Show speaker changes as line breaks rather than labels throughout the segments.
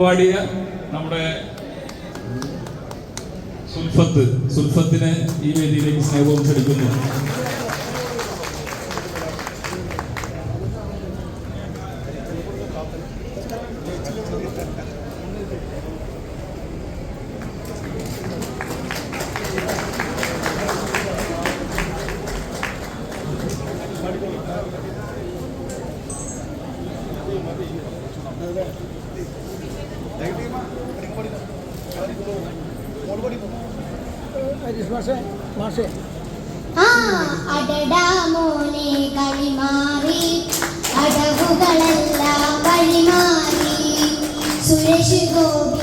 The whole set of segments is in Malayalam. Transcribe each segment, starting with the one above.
പാടിയ നമ്മുടെ സുൽഫത്ത് സുൽഫത്തിനെ ഈ വേദിയിലേക്ക് സ്നേഹവും ക്ഷണിക്കുന്നു.
Thank
ആ അടടാ മോനെ കളിമാറി. അടവുകളെല്ലാം വഴിമാറി. സുരേഷ് ഗോപി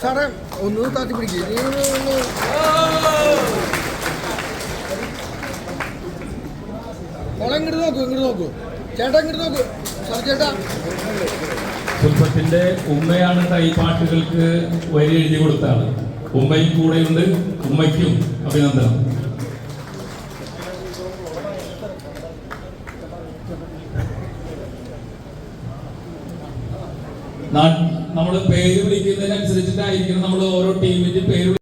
സാറേ ഒന്ന് താത്തി പിടിക്കുക മോളെ ഇങ്ങോട്ട് നോക്കൂ ഇങ്ങോട്ട് നോക്കൂ. ചേട്ടാ ഇങ്ങോട്ട് നോക്കൂ. സാർ ചേട്ടാ.
പുൽപ്പത്തിന്റെ ഉമ്മയാണ് ട്ടോ ഈ പാട്ടുകൾക്ക് വരി എഴുതി കൊടുത്താണ് ഉമ്മയും ഉണ്ട് ഉമ്മയ്ക്കും അഭിനന്ദനം. നമ്മൾ പേര് വിളിക്കുന്നതിനനുസരിച്ചിട്ടായിരിക്കണം നമ്മൾ ഓരോ ടീമിന്റെ പേര്